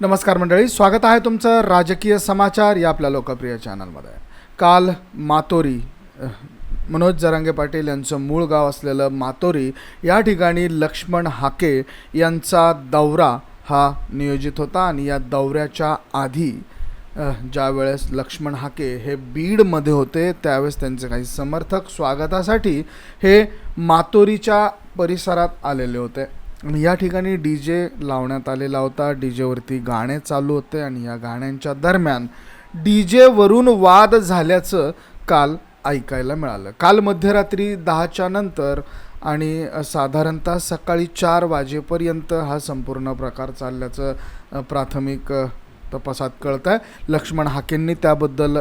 नमस्कार मंडळी स्वागत आहे तुमचं राजकीय समाचार या आपल्या लोकप्रिय चॅनलमध्ये काल मातोरी मनोज जरांगे पाटील यांचं मूळ गाव असलेलं मातोरी या ठिकाणी लक्ष्मण हाके यांचा दौरा हा नियोजित होता आणि या दौऱ्याच्या आधी ज्यावेळेस लक्ष्मण हाके हे बीडमध्ये होते त्यावेळेस त्यांचे काही समर्थक स्वागतासाठी हे मातोरीच्या परिसरात आलेले होते. या ठिकाणी डी जे लावण्यात आलेला होता. डी जेवरती गाणे चालू होते आणि या गाण्यांच्या दरम्यान डी जेवरून वाद झाल्याचं काल ऐकायला मिळालं. काल मध्यरात्री दहाच्या नंतर आणि साधारणतः सकाळी चार वाजेपर्यंत हा संपूर्ण प्रकार चालल्याचं प्राथमिक तपासात कळत आहे लक्ष्मण हाकेंनी त्याबद्दल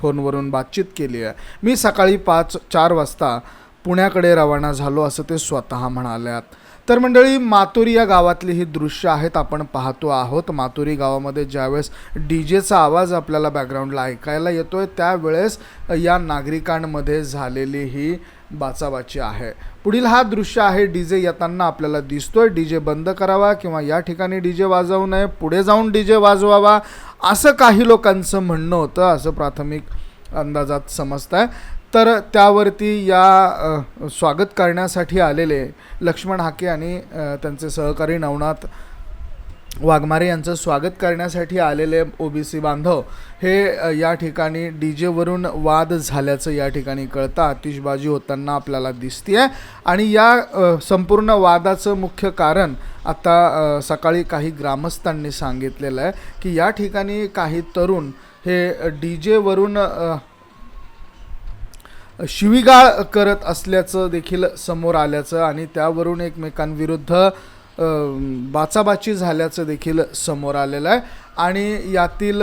फोनवरून बातचीत केली आहे. मी सकाळी पाच चार वाजता पुण्याकडे रवाना झालो असं ते स्वतः म्हणाल्यात. तर मंडळी मातोरी या गावातली ही दृश्य आहेत. आपण पाहतो आहोत मातोरी गावामध्ये ज्यावेळेस डी जेचा आवाज आपल्याला बॅकग्राऊंडला ऐकायला येतो आहे त्यावेळेस या नागरिकांमध्ये झालेली ही बाचाबाची आहे. पुढील हा दृश्य आहे डी जे येताना आपल्याला दिसतोय. डी जे बंद करावा किंवा या ठिकाणी डी जे वाजवू नये पुढे जाऊन डी जे वाजवावा असं काही लोकांचं म्हणणं होतं. असं प्राथमिक अंदाजात समजत आहे तर त्यावरती या स्वागत करण्यासाठी आलेले लक्ष्मण हाके आणि त्यांचे सहकारी नवनाथ वाघमारे यांचं स्वागत करण्यासाठी आलेले ओबीसी बांधव हे या ठिकाणी डी जेवरून वाद झाल्याचं या ठिकाणी कळतं आतिषबाजी होताना आपल्याला दिसते आणि या संपूर्ण वादाचं मुख्य कारण आता सकाळी काही ग्रामस्थांनी सांगितलेलं आहे की या ठिकाणी काही तरुण हे डी जेवरून शिवीगाळ करत असल्याचं देखील समोर आल्याचं आणि त्यावरून एकमेकांविरुद्ध बाचाबाची झाल्याचं देखील समोर आलेलं आहे. आणि यातील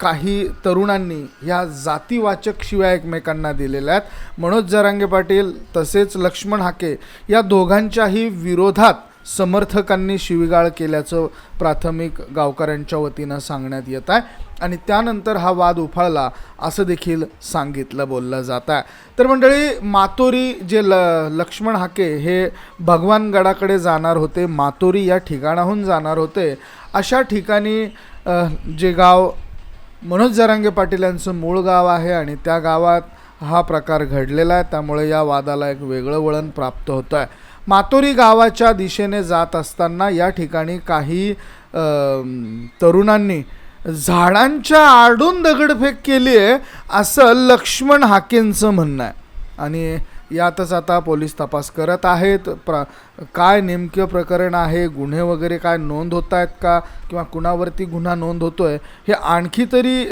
काही तरुणांनी ह्या जातीवाचक शिवाय एकमेकांना दिलेल्या आहेत. मनोज जरांगे पाटील तसेच लक्ष्मण हाके या दोघांच्याही विरोधात समर्थकांनी शिवीगाळ केल्याचं प्राथमिक गावकऱ्यांच्या वतीनं सांगण्यात येत आहे. आणि त्यानंतर हा वाद उफाळला असं देखील सांगितलं बोललं जात आहे. तर मंडळी मातोरी जे ल लक्ष्मण हाके हे भगवानगडाकडे जाणार होते मातोरी या ठिकाणाहून जाणार होते. अशा ठिकाणी जे गाव मनोज जरांगे पाटील यांचं मूळ गाव आहे आणि त्या गावात हा प्रकार घडलेला आहे. त्यामुळे या वादाला एक वेगळं वळण प्राप्त होतं आहे मातोरी गावाच्या दिशेने जात असताना या ठिकाणी काही तरुणांनी झाडांच्या आडून दगडफेक केली आहे असं लक्ष्मण हाकेंचं म्हणणं आहे. आणि यातच आता पोलीस तपास करत आहेत. प्र काय नेमकं प्रकरण आहे? गुन्हे वगैरे काय नोंद होत आहेत का? किंवा कुणावरती गुन्हा नोंद होतो आहे हे आणखी तरी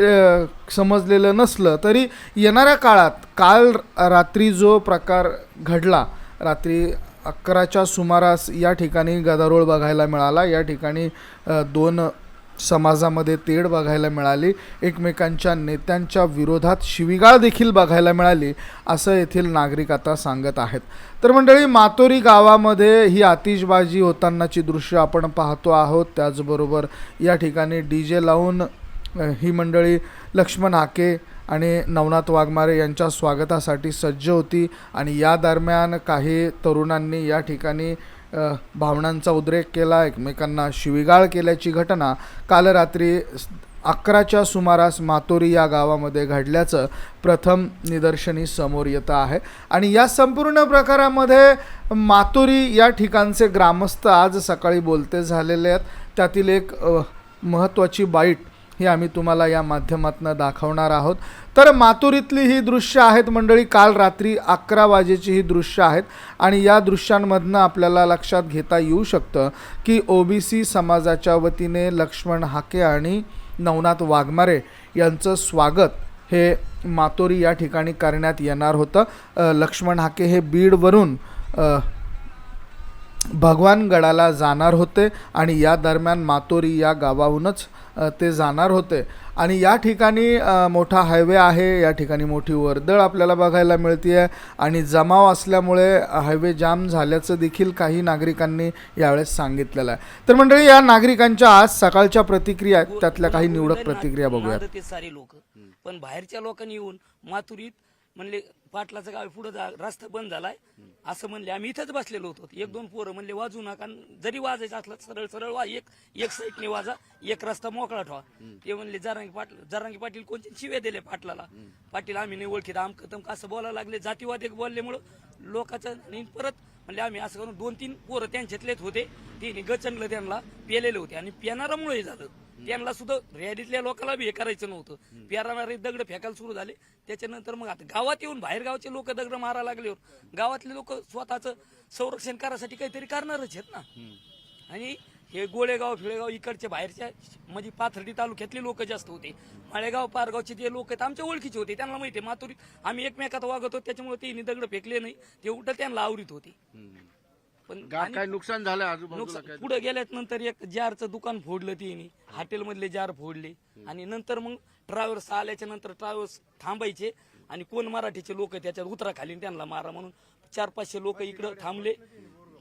समजलेलं नसलं तरी येणाऱ्या काळात काल रात्री जो प्रकार घडला रात्री अकराच्या सुमारास या ठिकाणी गदारोळ बघायला मिळाला. या ठिकाणी दोन समाजामध्ये तेढ बघायला मिळाली. एकमेकांच्या नेत्यांच्या विरोधात शिवीगाळ देखील बघायला मिळाली असं येथील नागरिक आता सांगत आहेत. तर मंडळी मातोरी गावामध्ये ही आतिषबाजी होतानाची दृश्य आपण पाहतो आहोत. त्याचबरोबर या ठिकाणी डी जे लावून ही मंडळी लक्ष्मण हाके आणि नवनाथ वाघमारे यांच्या स्वागतासाठी सज्ज होती आणि या दरम्यान काही तरुणांनी या ठिकाणी भावनांचा उद्रेक केला एकमेकांना शिवीगाळ केल्याची घटना काल रात्री अकराच्या सुमारास मातोरी या गावामध्ये घडल्याचं प्रथम निदर्शनी समोर येतं आहे. आणि या संपूर्ण प्रकारामध्ये मातोरी या ठिकाणचे ग्रामस्थ आज सकाळी बोलते झालेले आहेत. त्यातील एक महत्त्वाची बाईट हे आम्ही तुम्हाला या माध्यमातून दाखवणार आहोत. तर मातुरीतली ही दृश्य आहेत मंडळी काल रात्री अकरा वाजेची ही दृश्य आहेत आणि या दृश्यांमधनं आपल्याला लक्षात घेता येऊ शकतं की ओबीसी समाजाच्या वतीने लक्ष्मण हाके आणि नवनाथ वाघमारे यांचं स्वागत हे मातोरी या ठिकाणी करण्यात येणार होतं. लक्ष्मण हाके हे बीडवरून भगवानगडाला जाणार होते आणि या दरम्यान मातोरी या गावाहूनच ते जाणार होते. आणि या ठिकाणी मोठा हायवे आहे. या ठिकाणी मोठी वर्दळ आपल्याला बघायला मिळते आहे आणि जमाव असल्यामुळे हायवे जाम झाल्याचं देखील काही नागरिकांनी यावेळेस सांगितलेलं आहे. तर मंडळी या नागरिकांच्या आज सकाळच्या प्रतिक्रिया आहेत. त्यातल्या काही निवडक प्रतिक्रिया बघूयात. सारे लोक. पण बाहेरच्या लोकांनी येऊन माथुरीत म्हणले पाटलाचं गाव पुढे जा रस्ता बंद झालाय. असं म्हणले आम्ही इथंच बसलेलो होतो. एक दोन पोरं म्हणले वाजू नका आणि जरी वाजायचं असलं तर सरळ सरळ वा एक एक साईडने वाजा एक रस्ता मोकळा ठेवा. ते म्हणले जरांगी पाटील जरांगी पाटील कोणते शिवे दिले पाटलाला? पाटील आम्ही नाही ओळखीत आमक तमक असं बोलायला लागले जातीवाद एक बोलल्यामुळं लोकांचं आणि परत म्हणले आम्ही असं करून दोन तीन पोरं त्यांच्यातलेच होते. तिने गचंगलं त्यांना पेलेले होते. आणि पेनारामुळे हे झालं. त्यांना सुद्धा रॅलीतल्या लोकांना बी हे करायचं नव्हतं. पेराणारे दगड फेकायला सुरू झाले. त्याच्यानंतर मग आता गावात येऊन बाहेर गावचे लोक दगड मारायला लागल्यावर गावातले लोक स्वतःचं संरक्षण करायसाठी काहीतरी करणारच आहेत ना. आणि हे गोळेगाव फिळेगाव इकडच्या बाहेरच्या म्हणजे पाथर्डी तालुक्यातले लोक जास्त होते. माळेगाव पारगावचे जे लोक आहेत आमच्या ओळखीचे होते. त्यांना माहिती आहे माथुरी आम्ही एकमेकात वागत होतो त्याच्यामुळे ते दगड फेकले नाही. ते उलट त्यांना आवरीत होते. पण काय नुकसान झालं नुकसान पुढे गेल्यात नंतर एक जारचं दुकान फोडलं तिने. हॉटेल मधले जार फोडले. आणि नंतर मग ट्रॅव्हल्स आल्याच्यानंतर ट्रॅव्हल्स थांबायचे. आणि कोण मराठीचे लोक त्याच्यात उतरा खाली त्यांना मारा म्हणून चार पाचशे लोक इकडं थांबले.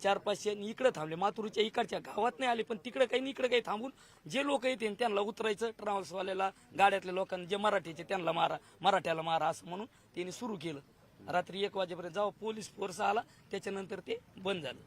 चार पाचशे इकडे थांबले. माथुरीच्या इकडच्या गावात नाही आले पण तिकडे काही इकडे काही थांबून जे लोक येते त्यांना उतरायचं. ट्रॅव्हल्सवाल्याला गाड्यातल्या लोकांना जे मराठीचे त्यांना मारा मराठ्याला मारा असं म्हणून त्यांनी सुरू केलं. रात्री एक वाजेपर्यंत जेव्हा पोलीस फोर्स आला त्याच्यानंतर ते बंद झालं.